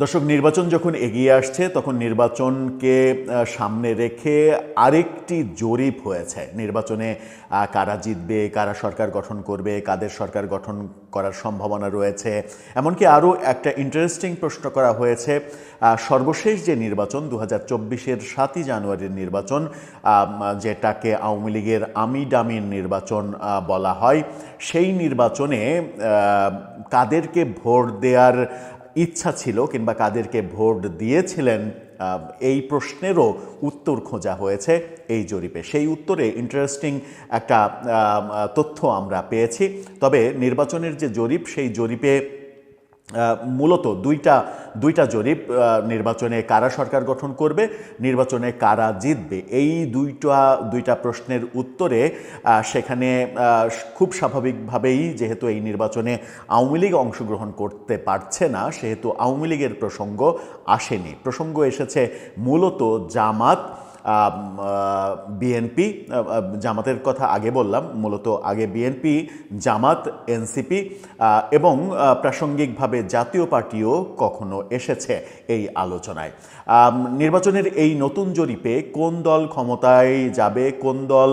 দর্শক, নির্বাচন যখন এগিয়ে আসছে, তখন নির্বাচনকে সামনে রেখে আরেকটি জরিপ হয়েছে। নির্বাচনে কারা জিতবে, কারা সরকার গঠন করবে, কাদের সরকার গঠন করার সম্ভাবনা রয়েছে। এমনকি আরও একটা ইন্টারেস্টিং প্রশ্ন করা হয়েছে সর্বশেষ যে নির্বাচন দু হাজার চব্বিশের সাতই জানুয়ারির নির্বাচন যেটাকে আওয়ামী লীগের আমি ডামির নির্বাচন বলা হয়, সেই নির্বাচনে কাদেরকে ভোট দেওয়ার ইচ্ছা ছিল কিংবা কাদেরকে ভোট দিয়েছিলেন এই প্রশ্নেরও উত্তর খোঁজা হয়েছে এই জরিপে। সেই উত্তরে ইন্টারেস্টিং একটা তথ্য আমরা পেয়েছি। তবে নির্বাচনের যে জরিপ, সেই জরিপে মূলত দুইটা দুইটা জরিপ নির্বাচনে কারা সরকার গঠন করবে, নির্বাচনে কারা জিতবে। এই দুইটা দুইটা প্রশ্নের উত্তরে সেখানে খুব স্বাভাবিকভাবেই যেহেতু এই নির্বাচনে আওয়ামী লীগ অংশগ্রহণ করতে পারছে না, সেহেতু আওয়ামী লীগের প্রসঙ্গ আসেনি। প্রসঙ্গ এসেছে মূলত জামাত বিএনপি জামাতের কথা আগে বললাম, মূলত আগে বিএনপি জামাত এনসিপি এবং প্রাসঙ্গিকভাবে জাতীয় পার্টিও কখনো এসেছে এই আলোচনায়। নির্বাচনের এই নতুন জরিপে কোন দল ক্ষমতায় যাবে, কোন দল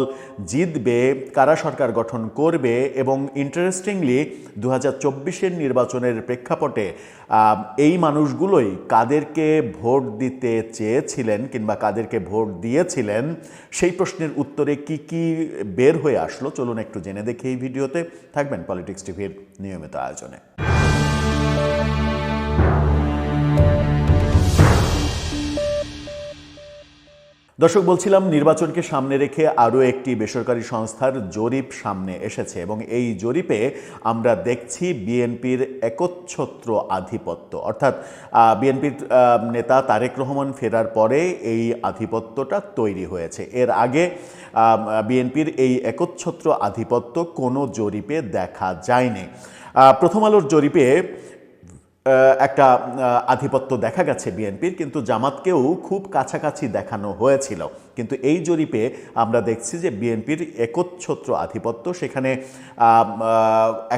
জিতবে, কারা সরকার গঠন করবে, এবং ইন্টারেস্টিংলি দু হাজার নির্বাচনের প্রেক্ষাপটে এই মানুষগুলোই কাদেরকে ভোট দিতে চেয়েছিলেন কিংবা কাদেরকে ভোট দিয়েছিলেন, সেই প্রশ্নের উত্তরে কি কি বের হয়ে আসলো চলুন একটু জেনে দেখি এই ভিডিওতে। থাকবেন পলিটিক্স টিভির নিয়মিত আয়োজনে। দর্শক, বলছিলাম নির্বাচনকে সামনে রেখে আরও একটি বেসরকারি সংস্থার জরিপ সামনে এসেছে এবং এই জরিপে আমরা দেখছি বিএনপির একচ্ছত্র আধিপত্য। অর্থাৎ বিএনপির নেতা তারেক রহমান ফেরার পরে এই আধিপত্যটা তৈরি হয়েছে। এর আগে বিএনপির এই একচ্ছত্র আধিপত্য কোনো জরিপে দেখা যায়নি। প্রথম আলোর জরিপে একটা আধিপত্য দেখা গেছে বিএনপির, কিন্তু জামাতকেও খুব কাছাকাছি দেখানো হয়েছিল। কিন্তু এই জরিপে আমরা দেখছি যে বিএনপির একচ্ছত্র আধিপত্য, সেখানে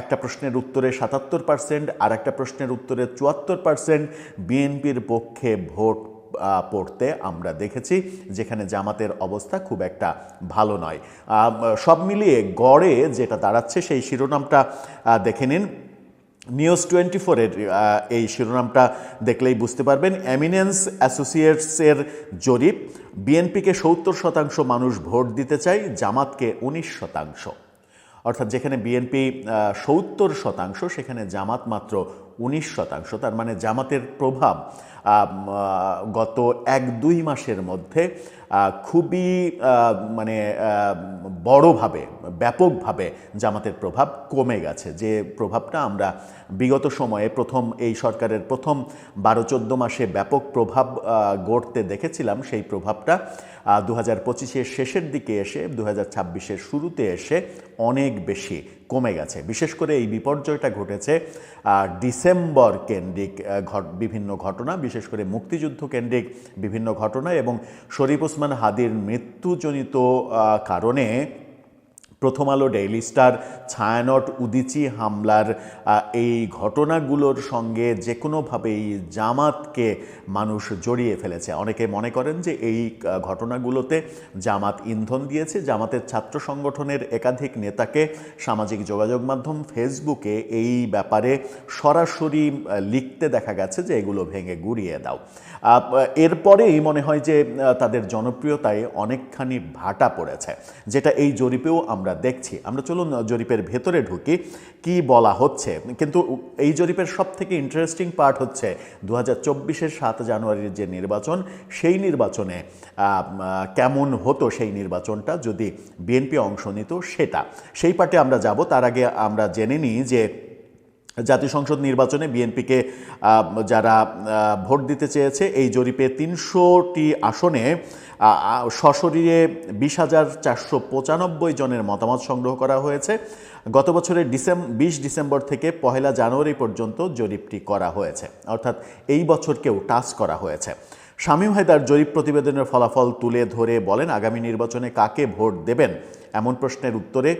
একটা প্রশ্নের উত্তরে সাতাত্তর পার্সেন্ট, আর একটা প্রশ্নের উত্তরে চুয়াত্তর পার্সেন্ট বিএনপির পক্ষে ভোট পড়তে আমরা দেখেছি, যেখানে জামাতের অবস্থা খুব একটা ভালো নয়। সব মিলিয়ে গড়ে যেটা দাঁড়াচ্ছে সেই শিরোনামটা দেখে নিন। নিউজ টোয়েন্টি ফোরের এই শিরোনামটা দেখলেই বুঝতে পারবেন। এমিনেন্স অ্যাসোসিয়েটসের জরিপ বিএনপিকে সত্তর শতাংশ মানুষ ভোট দিতে চায়, জামাতকে উনিশ শতাংশ। অর্থাৎ যেখানে বিএনপি সত্তর শতাংশ, সেখানে জামাত মাত্র উনিশ শতাংশ, তার মানে জামাতের প্রভাব গত এক দুই মাসের মধ্যে খুবই মানে বড়ভাবে, ব্যাপকভাবে জামাতের প্রভাব কমে গেছে। যে প্রভাবটা আমরা বিগত সময়ে প্রথম এই সরকারের প্রথম বারো চোদ্দ মাসে ব্যাপক প্রভাব গড়তে দেখেছিলাম, সেই প্রভাবটা দু হাজার পঁচিশের শেষের দিকে এসে দু হাজার ছাব্বিশের শুরুতে এসে অনেক বেশি কমে গেছে। বিশেষ করে এই বিপর্যয়টা ঘটেছে ডিসেম্বর কেন্দ্রিক বিভিন্ন ঘটনা, বিশেষ করে মুক্তিযুদ্ধ কেন্দ্রিক বিভিন্ন ঘটনা এবং শরীফ ওসমান হাদির মৃত্যুজনিত কারণে প্রথম আলো ডেইলি স্টার ছায়ানট উদিচি হামলার এই ঘটনাগুলোর সঙ্গে যে কোনোভাবেই জামাতকে মানুষ জড়িয়ে ফেলেছে। অনেকে মনে করেন যে এই ঘটনাগুলোতে জামাত ইন্ধন দিয়েছে। জামাতের ছাত্র সংগঠনের একাধিক নেতাকে সামাজিক যোগাযোগ মাধ্যম ফেসবুকে এই ব্যাপারে সরাসরি লিখতে দেখা গেছে যে এগুলো ভেঙে গুড়িয়ে দাও। এরপরেই মনে হয় যে তাদের জনপ্রিয়তায় অনেকখানি ভাটা পড়েছে। যেটা এই জরিপেও আমরা দেখছি। আমরা চলুন জরিপের ভেতরে ঢুকি, কি বলা হচ্ছে। কিন্তু এই জরিপের সব থেকে ইন্টারেস্টিং পার্ট হচ্ছে দু হাজার চব্বিশের সাত জানুয়ারির যে নির্বাচন, সেই নির্বাচনে কেমন হতো সেই নির্বাচনটা যদি বিএনপি অংশ নিত সেটা। সেই পার্টে আমরা যাব। তার আগে আমরা জেনে নিই যে জাতীয় সংসদ নির্বাচনে বিএনপিকে যারা ভোট দিতে চেয়েছে, এই জরিপে তিনশোটি আসনে সশরীরে বিশ হাজার চারশো পঁচানব্বই জনের মতামত সংগ্রহ করা হয়েছে। গত বছরের ডিসেম, বিশ ডিসেম্বর থেকে পহেলা জানুয়ারি পর্যন্ত জরিপটি করা হয়েছে। অর্থাৎ এই বছরকেও টাচ করা হয়েছে। শামীম হায়দার জরিপ প্রতিবেদনের ফলাফল তুলে ধরে বলেন, আগামী নির্বাচনে কাকে ভোট দেবেন? এমন প্রশ্নের উত্তরে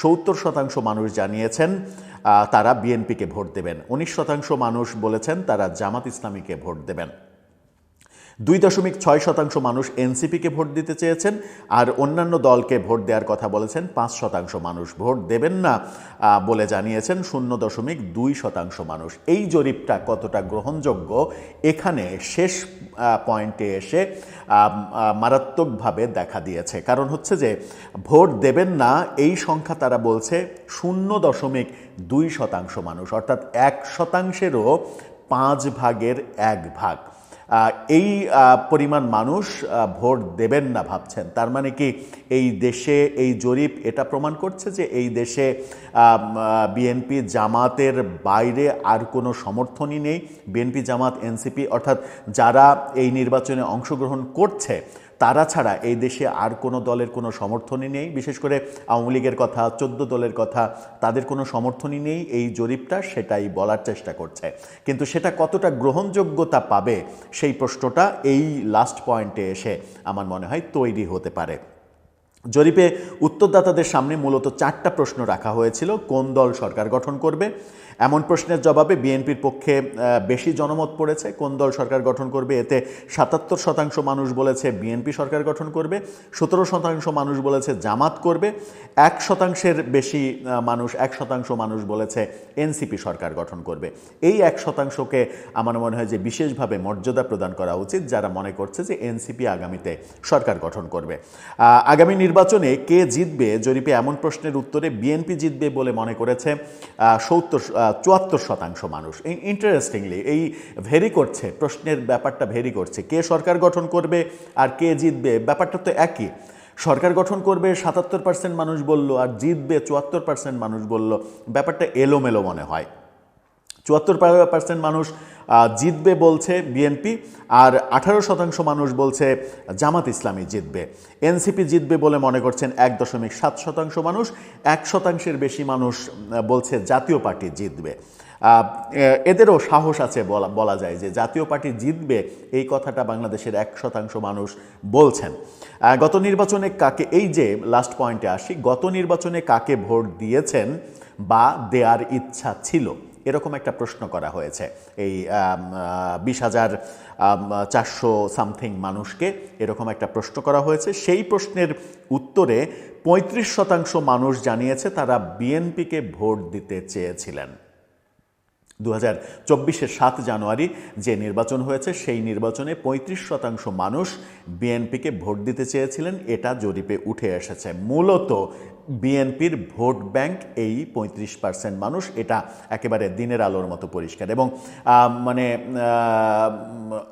সত্তর শতাংশ মানুষ জানিয়েছেন তারা বিএনপিকে ভোট দেবেন। উনিশ শতাংশ মানুষ বলেছেন, তারা জামাত ইসলামীকে ভোট দেবেন। দুই দশমিক ছয় শতাংশ মানুষ এনসিপিকে ভোট দিতে চেয়েছেন আর অন্যান্য দলকে ভোট দেওয়ার কথা বলেছেন পাঁচ শতাংশ মানুষ। ভোট দেবেন না বলে জানিয়েছেন শূন্য দশমিক দুই শতাংশ মানুষ। এই জরিপটা কতটা গ্রহণযোগ্য? এখানে শেষ পয়েন্টে এসে মারাত্মকভাবে দেখা দিয়েছে। কারণ হচ্ছে যে, ভোট দেবেন না, এই সংখ্যা তারা বলছে শূন্য দশমিক দুই শতাংশ মানুষ। অর্থাৎ এক শতাংশেরও পাঁচ ভাগের এক ভাগ। এই পরিমাণ মানুষ ভোট দেবেন না ভাবছেন। তার মানে কি এই দেশে এই জরিপ এটা প্রমাণ করছে যে এই দেশে বিএনপি জামাতের বাইরে আর কোনো সমর্থনই নেই। বিএনপি জামাত এনসিপি অর্থাৎ যারা এই নির্বাচনে অংশগ্রহণ করছে তারা ছাড়া এই দেশে আর কোনো দলের কোনো সমর্থনই নেই। বিশেষ করে আওয়ামী লীগের কথা, চোদ্দ দলের কথা, তাদের কোনো সমর্থনই নেই এই জরিপটা, সেটাই বলার চেষ্টা করছে। কিন্তু সেটা কতটা গ্রহণযোগ্যতা পাবে সেই প্রশ্নটা এই লাস্ট পয়েন্টে এসে আমার মনে হয় তৈরি হতে পারে। জরিপে উত্তরদাতাদের সামনে মূলত চারটা প্রশ্ন রাখা হয়েছিল, কোন দল সরকার গঠন করবে? এমন প্রশ্নের জবাবে বিএনপির পক্ষে বেশি জনমত পড়েছে। কোন দল সরকার গঠন করবে? এতে সাতাত্তর শতাংশ মানুষ বলেছে বিএনপি সরকার গঠন করবে, সতেরো শতাংশ মানুষ বলেছে জামাত করবে, এক শতাংশের বেশি মানুষ, এক শতাংশ মানুষ বলেছে এনসিপি সরকার গঠন করবে। এই এক শতাংশকে আমার মনে হয় যে বিশেষভাবে মর্যাদা প্রদান করা উচিত, যারা মনে করছে যে এনসিপি আগামীতে সরকার গঠন করবে। আগামী নির্বাচনে কে জিতবে? জরিপে এমন প্রশ্নের উত্তরে বিএনপি জিতবে বলে মনে করেছে সত্তর চুয়াত্তর শতাংশ মানুষ। ইন্টারেস্টিংলি এই ভেরি করছে, প্রশ্নের ব্যাপারটা ভেরি করছে। কে সরকার গঠন করবে আর কে জিতবে, ব্যাপারটা তো একই। সরকার গঠন করবে, সাতাত্তর পার্সেন্ট মানুষ বলল, আর জিতবে চুয়াত্তর পার্সেন্ট মানুষ বলল, ব্যাপারটা এলোমেলো মনে হয়। চুয়াত্তর পার্সেন্ট মানুষ জিতবে বলছে বিএনপি আর আঠারো শতাংশ মানুষ বলছে জামাত ইসলামী জিতবে। এনসিপি জিতবে বলে মনে করছেন এক দশমিক সাত শতাংশ মানুষ, এক শতাংশের বেশি মানুষ বলছে জাতীয় পার্টি জিতবে। এদেরও সাহস আছে বলা বলা যায় যে জাতীয় পার্টি জিতবে, এই কথাটা বাংলাদেশের এক শতাংশ মানুষ বলছেন। গত নির্বাচনে কাকে, এই যে লাস্ট পয়েন্টে আসি, গত নির্বাচনে কাকে ভোট দিয়েছেন বা দেয়ার ইচ্ছা ছিল? এরকম একটা প্রশ্ন করা হয়েছে। এই বিশ হাজার চারশো সামথিং মানুষকে এরকম একটা প্রশ্ন করা হয়েছে। সেই প্রশ্নের উত্তরে পঁয়ত্রিশ শতাংশ মানুষ জানিয়েছে তারা বিএনপিকে ভোট দিতে চেয়েছিলেন। দু হাজার সাত জানুয়ারি যে নির্বাচন হয়েছে, সেই নির্বাচনে পঁয়ত্রিশ শতাংশ মানুষ বিএনপিকে ভোট দিতে চেয়েছিলেন, এটা জরিপে উঠে এসেছে। মূলত বিএনপির ভোট ব্যাংক এই পঁয়ত্রিশ পার্সেন্ট মানুষ, এটা একেবারে দিনের আলোর মতো পরিষ্কার। এবং মানে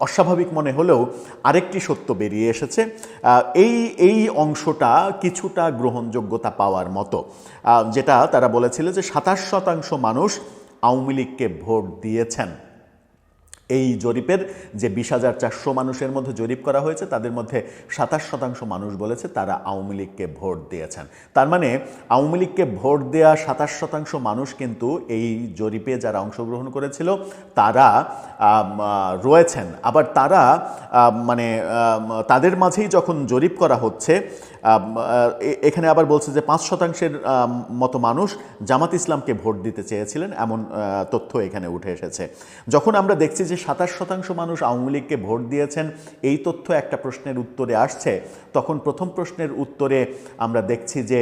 অস্বাভাবিক মনে হলেও আরেকটি সত্য বেরিয়ে এসেছে এই এই অংশটা কিছুটা গ্রহণযোগ্যতা পাওয়ার মতো। যেটা তারা বলেছিল যে সাতাশ শতাংশ মানুষ আওয়ামী লীগকে ভোট দিয়েছেন। এই জরিপের যে বিশ হাজার চারশো মানুষের মধ্যে জরিপ করা হয়েছে, তাদের মধ্যে সাতাশ শতাংশ মানুষ বলেছে তারা আওয়ামী লীগকে ভোট দিয়েছেন। তার মানে আওয়ামী লীগকে ভোট দেওয়া সাতাশ শতাংশ মানুষ কিন্তু এই জরিপে যারা অংশগ্রহণ করেছিল, তারা রয়েছেন। আবার তারা মানে তাদের মাঝেই যখন জরিপ করা হচ্ছে এখানে আবার বলছে যে পাঁচ শতাংশের মতো মানুষ জামাত ইসলামকে ভোট দিতে চেয়েছিলেন, এমন তথ্য এখানে উঠে এসেছে। যখন আমরা দেখছি যে সাতাশ শতাংশ মানুষ আওয়ামী লীগকে ভোট দিয়েছেন, এই তথ্য একটা প্রশ্নের উত্তরে আসছে। তখন প্রথম প্রশ্নের উত্তরে আমরা দেখছি যে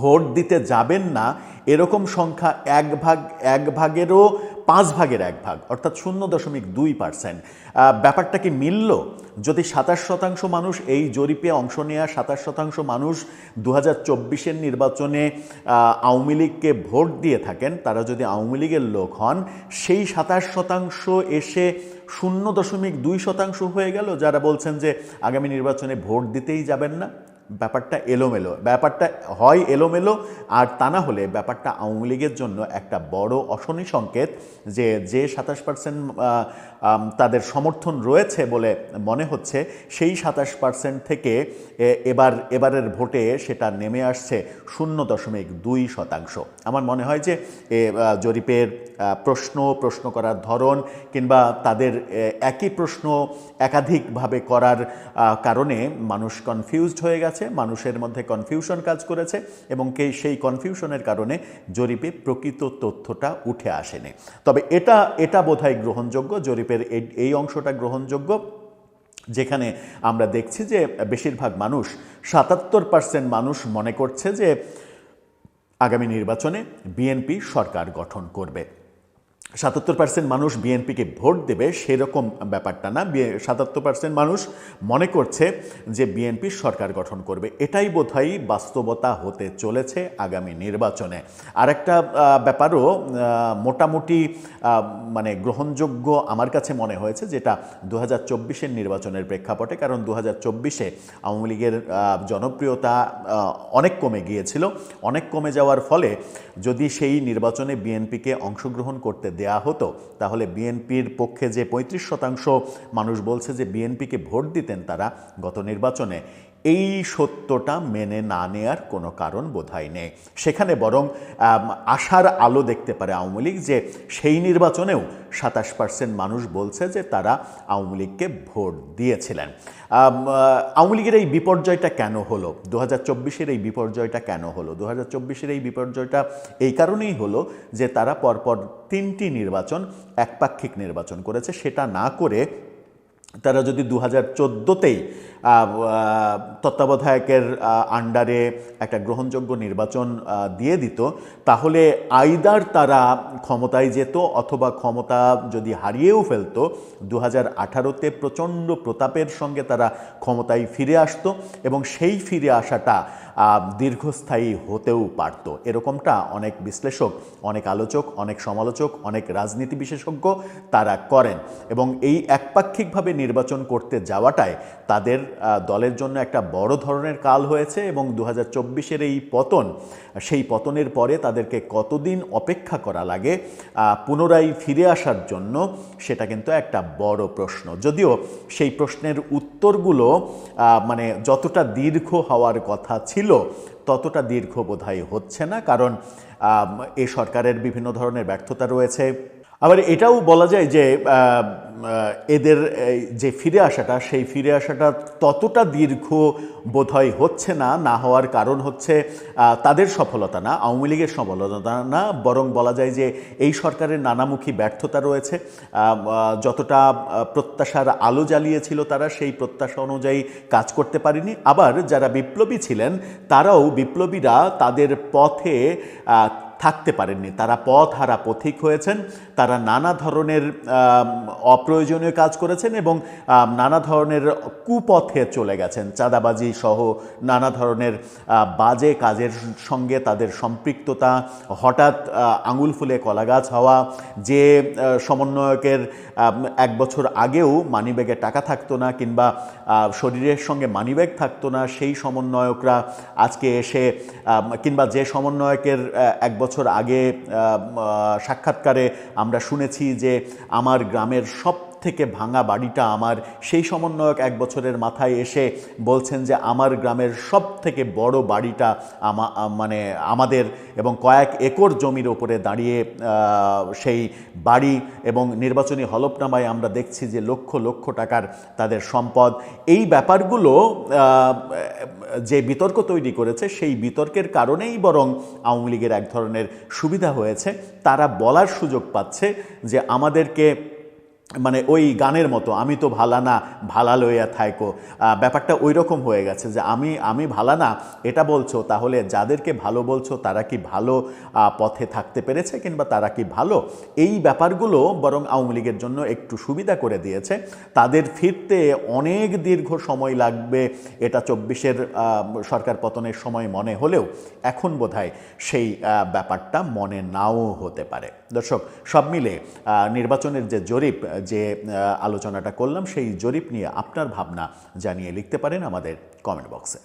ভোট দিতে যাবেন না, এরকম সংখ্যা এক ভাগ, এক ভাগেরও পাঁচ ভাগের এক ভাগ, অর্থাৎ শূন্য দশমিক দুই পার্সেন্ট। ব্যাপারটা কি মিলল? যদি সাতাশ শতাংশ মানুষ এই জরিপে অংশ নেওয়া সাতাশ শতাংশ মানুষ দু হাজার নির্বাচনে আওয়ামী লীগকে ভোট দিয়ে থাকেন, তারা যদি আওয়ামী লীগের লোক হন, সেই সাতাশ শতাংশ এসে শূন্য দশমিক দুই শতাংশ হয়ে গেল। যারা বলছেন যে আগামী নির্বাচনে ভোট দিতেই যাবেন না ব্যাপারটা এলোমেলো, ব্যাপারটা হয় এলোমেলো, আর তা না হলে ব্যাপারটা আওয়ামী লীগের জন্য একটা বড় অশনি সংকেত যে যে সাতাশ পার্সেন্ট তাদের সমর্থন রয়েছে বলে মনে হচ্ছে, সেই সাতাশ পার্সেন্ট থেকে এবার, এবারের ভোটে সেটা নেমে আসছে শূন্য দশমিক দুই শতাংশ। আমার মনে হয় যে জরিপের প্রশ্ন প্রশ্ন করার ধরন কিংবা তাদের একই প্রশ্ন একাধিকভাবে করার কারণে মানুষ কনফিউজড হয়ে গেছে। মানুষের মধ্যে কনফিউশন কাজ করেছে এবং কে সেই কনফিউশনের কারণে জরিপে প্রকৃত তথ্যটা উঠে আসেনি। তবে এটা এটা বোধহয় গ্রহণযোগ্য, জরিপের এই অংশটা গ্রহণযোগ্য, যেখানে আমরা দেখছি যে বেশিরভাগ মানুষ, সাতাত্তর পার্সেন্ট মানুষ মনে করছে যে আগামী নির্বাচনে বিএনপি সরকার গঠন করবে। সাতাত্তর পার্সেন্ট মানুষ বিএনপিকে ভোট দেবে সেরকম ব্যাপারটা না। সাতাত্তর পার্সেন্ট মানুষ মনে করছে যে বিএনপি সরকার গঠন করবে। এটাই বোধহয় বাস্তবতা হতে চলেছে আগামী নির্বাচনে। আরেকটা ব্যাপারও মোটামুটি মানে গ্রহণযোগ্য আমার কাছে মনে হয়েছে যেটা দু হাজার নির্বাচনের প্রেক্ষাপটে, কারণ দু হাজার চব্বিশে আওয়ামী লীগের জনপ্রিয়তা অনেক কমে গিয়েছিল। অনেক কমে যাওয়ার ফলে যদি সেই নির্বাচনে বিএনপিকে অংশগ্রহণ করতে দেয়া হতো, তাহলে বিএনপির পক্ষে যে পঁয়ত্রিশ শতাংশ মানুষ বলছে যে বিএনপিকে ভোট দিতেন তারা গত নির্বাচনে। এই সত্যটা মেনে না নেয়ার কোনো কারণ বোধহয় নেই। সেখানে বরং আশার আলো দেখতে পারে আওয়ামী লীগ যে সেই নির্বাচনেও সাতাশ পার্সেন্ট মানুষ বলছে যে তারা আওয়ামী লীগকে ভোট দিয়েছিলেন। আওয়ামী লীগের এই বিপর্যয়টা কেন হলো? দু হাজার এই বিপর্যয়টা কেন হলো? দু হাজার এই বিপর্যয়টা এই কারণেই হলো যে তারা পরপর তিনটি নির্বাচন একপাক্ষিক নির্বাচন করেছে। সেটা না করে তারা যদি দু হাজার চোদ্দোতেই তত্ত্বাবধায়কের আন্ডারে একটা গ্রহণযোগ্য নির্বাচন দিয়ে দিত, তাহলে আইদার তারা ক্ষমতায় যেত অথবা ক্ষমতা যদি হারিয়েও ফেলতো দু হাজার আঠারোতে প্রচণ্ড প্রতাপের সঙ্গে তারা ক্ষমতায় ফিরে আসতো এবং সেই ফিরে আসাটা দীর্ঘস্থায়ী হতেও পারত। এরকমটা অনেক বিশ্লেষক, অনেক আলোচক, অনেক সমালোচক, অনেক রাজনীতি বিশেষজ্ঞ তারা করেন এবং এই একপাক্ষিকভাবে নির্বাচন করতে যাওয়াটায় তাদের দলের জন্য একটা বড় ধরনের কাল হয়েছে এবং দু হাজার এই পতন, সেই পতনের পরে তাদেরকে কতদিন অপেক্ষা করা লাগে পুনরায় ফিরে আসার জন্য, সেটা কিন্তু একটা বড় প্রশ্ন। যদিও সেই প্রশ্নের উত্তরগুলো মানে যতটা দীর্ঘ হওয়ার কথা ছিল, ততটা দীর্ঘ বোধহয় হচ্ছে না, কারণ এ সরকারের বিভিন্ন ধরনের ব্যর্থতা রয়েছে। আবার এটাও বলা যায় যে এদের যে ফিরে আসাটা, সেই ফিরে আসাটা ততটা দীর্ঘ বোধহয় হচ্ছে না না হওয়ার কারণ হচ্ছে তাদের সফলতা না, আওয়ামী লীগের সফলতা না, বরং বলা যায় যে এই সরকারের নানামুখী ব্যর্থতা রয়েছে। যতটা প্রত্যাশার আলো জ্বালিয়েছিল তারা, সেই প্রত্যাশা অনুযায়ী কাজ করতে পারেনি। আবার যারা বিপ্লবী ছিলেন, তারাও বিপ্লবীরা তাদের পথে থাকতে পারেননি। তারা পথ হারা পথিক হয়েছেন, তারা নানা ধরনের অপ্রয়োজনীয় কাজ করেছেন এবং নানা ধরনের কুপথে চলে গেছেন। চাঁদাবাজি সহ নানা ধরনের বাজে কাজের সঙ্গে তাদের সম্পৃক্ততা, হঠাৎ আঙুল ফুলে কলাগাছ হওয়া, যে সমন্বয়কের এক বছর আগেও মানিব্যাগে টাকা থাকতো না কিংবা শরীরের সঙ্গে মানিব্যাগ থাকতো না, সেই সমন্বয়করা আজকে এসে কিংবা যে সমন্বয়কের এক বছর আগে সাক্ষাৎকারে আমরা শুনেছি যে আমার গ্রামের সব থেকে ভাঙা বাড়িটা আমার। সেই সমন্বয়ক এক বছরের মাথায় এসে বলছেন যে আমার গ্রামের সব থেকে বড় বাড়িটা আমা মানে আমাদের এবং কয়েক একর জমির ওপরে দাঁড়িয়ে সেই বাড়ি এবং নির্বাচনী হলফনামায় আমরা দেখছি যে লক্ষ লক্ষ টাকার তাদের সম্পদ। এই ব্যাপারগুলো যে বিতর্ক তৈরি করেছে, সেই বিতর্কের কারণেই বরং আওয়ামী লীগের এক ধরনের সুবিধা হয়েছে। তারা বলার সুযোগ পাচ্ছে যে আমাদেরকে মানে ওই গানের মতো, আমি তো ভালা না, ভালা লইয়া থাইকো। ব্যাপারটা ওই রকম হয়ে গেছে যে, আমি আমি ভালা না, এটা বলছো, তাহলে যাদেরকে ভালো বলছো, তারা কি ভালো পথে থাকতে পেরেছে কিংবা তারা কি ভালো? এই ব্যাপারগুলো বরং আওয়ামী লীগের জন্য একটু সুবিধা করে দিয়েছে। তাদের ফিরতে অনেক দীর্ঘ সময় লাগবে, এটা চব্বিশের সরকার পতনের সময় মনে হলেও, এখন বোধহয় সেই ব্যাপারটা মনে নাও হতে পারে। দর্শক, সব মিলে নির্বাচনের যে জরিপ যে আলোচনাটা করলাম সেই জরিপ নিয়ে আপনার ভাবনা জানিয়ে লিখতে পারেন আমাদের কমেন্ট বক্সে।